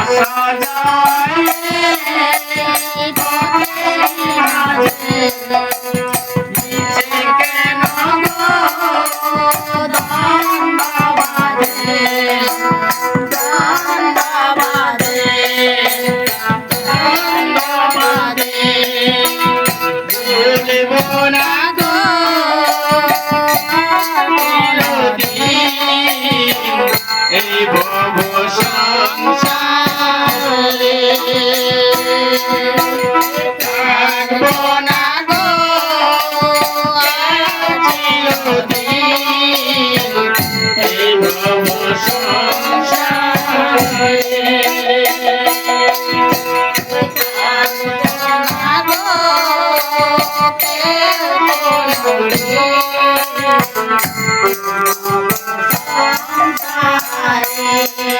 আশা যায় মায়া